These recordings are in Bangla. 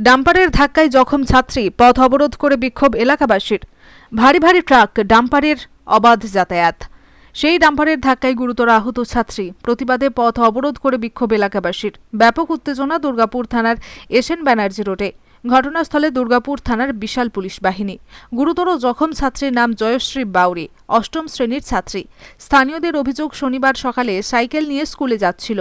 ডাম্পারের ধাক্কায় জখম ছাত্রী, পথ অবরোধ করে বিক্ষোভ এলাকাবাসীর। ভারী ভারী ট্রাক, ডাম্পারের অবাধ যাতায়াত। সেই ডাম্পারের ধাক্কায় গুরুতর আহত ছাত্রী, প্রতিবাদে পথ অবরোধ করে বিক্ষোভ এলাকাবাসীর। ব্যাপক উত্তেজনা দুর্গাপুর থানার এসেন ব্যানার্জি রোডে। ঘটনাস্থলে দুর্গাপুর থানার বিশাল পুলিশ বাহিনী। গুরুতর জখম ছাত্রীর নাম জয়শ্রী বাউরি, অষ্টম শ্রেণির ছাত্রী। স্থানীয়দের অভিযোগ শনিবার সকালে সাইকেল নিয়ে স্কুলে যাচ্ছিল।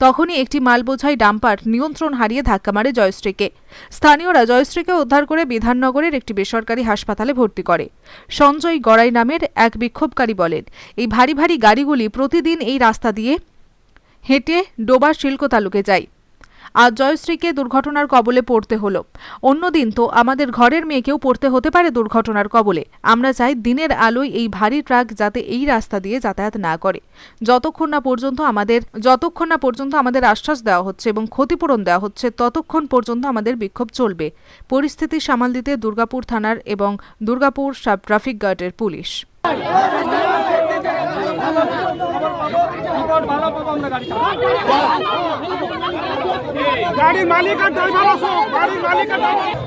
তখনই একটি মালবোঝাই ডাম্পার নিয়ন্ত্রণ হারিয়ে ধাক্কা মারে জয়শ্রীকে। স্থানীয়রা জয়শ্রীকে উদ্ধার করে বিধাননগরের একটি বেসরকারি হাসপাতালে ভর্তি করে। সঞ্জয় গড়াই নামের এক বিক্ষোভকারী বলেন, এই ভারী ভারী গাড়িগুলি প্রতিদিন এই রাস্তা দিয়ে হেঁটে ডোবা শিল্ক তালুকে যায়। আজ জয়শ্রীকে দুর্ঘটনার কবলে পড়তে হলো অন্যদিন তো আমাদের ঘরের মেয়েকেও পড়তে হতে পারে দুর্ঘটনার কবলে আমরা চাই দিনের আলোয় এই ভারী ট্রাক যাতে এই রাস্তা দিয়ে যাতায়াত না করে যতক্ষণ না পর্যন্ত আমাদের যতক্ষণ না পর্যন্ত আমাদের আশ্বাস দেওয়া হচ্ছে এবং ক্ষতিপূরণ দেওয়া হচ্ছে ততক্ষণ পর্যন্ত আমাদের বিক্ষোভ চলবে পরিস্থিতি সামাল দিতে দুর্গাপুর থানার এবং দুর্গাপুর সাব ট্রাফিক গার্ডের পুলিশ গাড়ির মালিক আর ড্রাইভার আসো গাড়ির মালিক আর driver-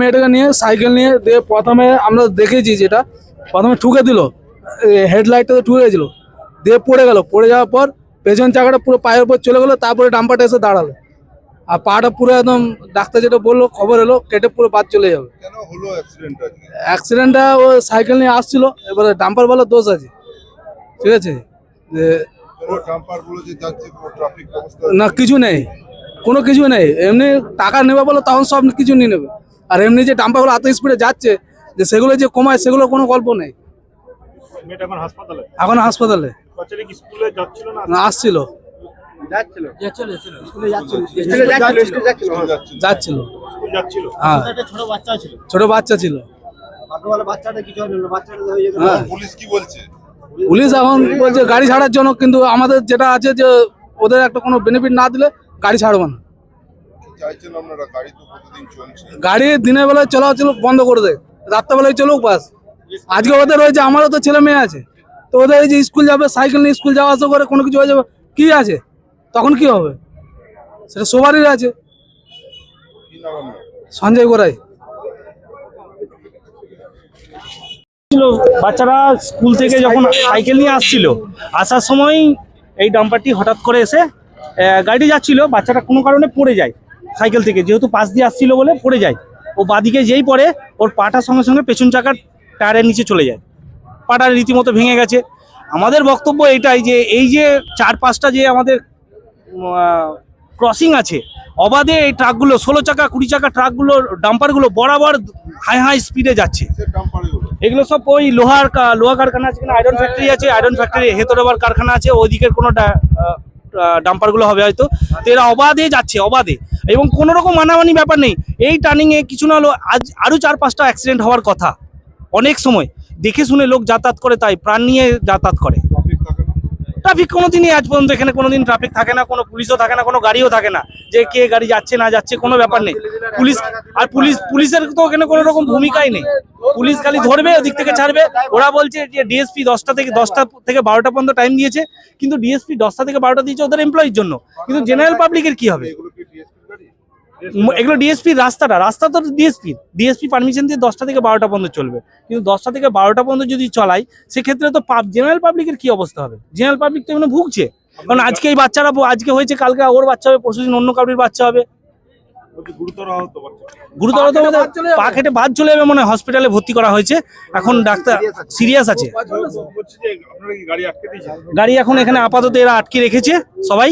মেয়েটাকে নিয়ে সাইকেল নিয়ে দিয়ে প্রথমে আমরা দেখেছি যেটা প্রথমে ঠুকে দিল হেডলাইটটা ঠুকে গেছিল। দিয়ে পড়ে গেল পড়ে যাওয়ার পর পেছন চাকাটা পুরো পায়ের উপর চলে গেলো তারপরে ডাম্পারটা এসে দাঁড়াল। আর পাটা পুরো একদম ডাক্তার যেটা বলল খবর এলো কেটে পুরো বাদ চলে যাবে। অ্যাক্সিডেন্টটা ও সাইকেল নিয়ে আসছিল এবারে ডাম্পার বলার দোষ আছে। ঠিক আছে? না কিছু নেই। কোনো কিছু নেই। এমনি টাকা নেবে বলে তখন সব কিছু নিয়ে নেবে। আর এমনি যে ডাম্পারগুলো এত স্পিডে যাচ্ছে যে সেগুলো যে কমায় সেগুলো কোনো গল্প নেই। এখন হাসপাতালে? আসছিল। স্কুল যাচ্ছিল। যাচ্ছিল স্কুল যাচ্ছিল। ছোট বাচ্চা ছিল। ছোট বাচ্চা ছিল। বাচ্চাটা বাচ্চাটা কিছু হলো? না, বাচ্চাটা হয়ে পুলিশ কি বলছে? পুলিশ এখন বলছে গাড়ি ছাড়ার জন্য কিন্তু আমাদের যেটা আছে যে ওদের একটা কোনো বেনিফিট না দিলে গাড়ি ছাড়বো না। চাইছেন আপনারা? গাড়ি তো প্রতিদিন চলছে। গাড়ি দিনের বেলায় চলা চলাচল বন্ধ করে দেয় রাত্রেবেলায় চলুক বাস। আজকে ওদের রয়েছে আমারও তো ছেলে মেয়ে আছে। তো ওদের এই যে স্কুল যাবে সাইকেল নিয়ে স্কুল যাওয়া আসা করে কোনো কিছু হয়ে যাবে কি আছে? তখন কি হবে? সেটা সবারই আছে। সঞ্জয় গোড়াই। বাচ্চারা স্কুল থেকে যখন সাইকেল নিয়ে আসছিল আসার সময় এই ডাম্পারটি হঠাৎ করে এসে গাড়ি যাচ্ছিল বাচ্চাটা কোনো কারণে পড়ে যায়। সাইকেল থেকে যেহেতু পাশ দিয়ে আসছিল বলে পড়ে যায়। ও বাদিকে যেই পড়ে ওর পাটার সঙ্গে সঙ্গে পেছন চাকার টায়ারের নিচে চলে যায়। পাটা রীতিমতো ভেঙে গেছে। আমাদের বক্তব্য এটাই যে এই যে চার পাঁচটা যে আমাদের ক্রসিং আছে অবাধে এই ট্রাকগুলো ষোলো চাকা কুড়ি চাকা ট্রাকগুলো ডাম্পারগুলো বরাবর হাই হাই স্পিডে যাচ্ছে। এগুলো সব ওই লোহার লোহা কারখানা আছে কিনা আয়রন ফ্যাক্টরি আছে আয়রন ফ্যাক্টরি হেতরাবার কারখানা আছে ওইদিকের কোনো ডাম্পারগুলো হবে হয়তো। তো এরা অবাধে যাচ্ছে অবাধে। এবং কোনো রকম মানামানি ব্যাপার নেই। এই টার্নিংয়ে কিছু না হলো আজ আরও চার পাঁচটা অ্যাক্সিডেন্ট হওয়ার কথা। অনেক সময়। দেখে শুনে লোক যাতায়াত করে তাই প্রাণ নিয়ে যাতায়াত করে। ট্রাফিক থাকে না? ট্রাফিক কোনোদিনই আজ পর্যন্ত এখানে কোনোদিন ট্রাফিক থাকে না কোনো পুলিশও থাকে না কোনো গাড়িও থাকে না। যে কে গাড়ি যাচ্ছে না যাচ্ছে কোনো ব্যাপার নেই। পুলিশ আর পুলিশ পুলিশের তো ওখানে কোনো রকম ভূমিকাই নেই। পুলিশ খালি ধরবে ওদিক থেকে ছাড়বে। ওরা বলছে যে ডিএসপি দশটা থেকে দশটা থেকে বারোটা পর্যন্ত টাইম দিয়েছে। কিন্তু ডিএসপি দশটা থেকে বারোটা দিয়েছে ওদের এমপ্লয়ির জন্য। কিন্তু জেনারেল পাবলিকের কি হবে এগুলো কি ডিএসপি গাড়ি ম- এগুলো ডিএসপি রাস্তাটা রাস্তা তো ডিএসপি ডিএসপি পারমিশন দিয়ে দশটা থেকে বারোটা পর্যন্ত চলবে। কিন্তু দশটা থেকে বারোটা পর্যন্ত যদি চলাই সেক্ষেত্রে তো জেনারেল পাবলিকের কি অবস্থা হবে? জেনারেল পাবলিক তো এমনি ভুগছে। কারণ আজকে এই বাচ্চারা আজকে হয়েছে কালকে ওর বাচ্চা হবে পরশুদিন অন্য কারোর বাচ্চা হবে। গুরুতর আহত বাচ্চা। গুরুতর তো পা খেটে বাদ চলে যাবে। মনে হয় হসপিটালে ভর্তি করা হয়েছে। এখন ডাক্তার সিরিয়াস আছে। বলছি যে আপনারা কি গাড়ি আটকে দিয়েছেন? গাড়ি এখন এখানে আপাতত এরা আটকে রেখেছে সবাই।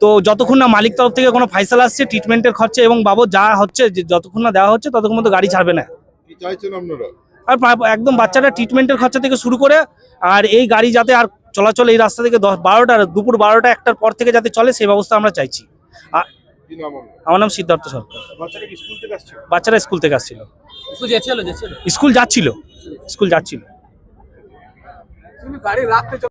তো যতক্ষণ না মালিক তরফ থেকে কোনো ফাইসাল আসছে ট্রিটমেন্টের খরচা এবং বাবদ যা হচ্ছে যে যতক্ষণ না দেওয়া হচ্ছে ততক্ষণ মতো গাড়ি ছাড়বে না। কি চাইছেন আপনারা? আর একদম বাচ্চাটা ট্রিটমেন্টের খরচা থেকে শুরু করে আর এই গাড়ি যাতে আর চলাচল এই রাস্তা থেকে দশ বারোটা দুপুর বারোটা একটার পর থেকে যাতে চলে সেই ব্যবস্থা আমরা চাইছি। আমার নাম সিদ্ধার্থ সরকার। বাচ্চাটা কি স্কুল থেকে আসছে বাচ্চারা স্কুল থেকে আসছিল। স্কুল যাচ্ছিল স্কুল যাচ্ছিল।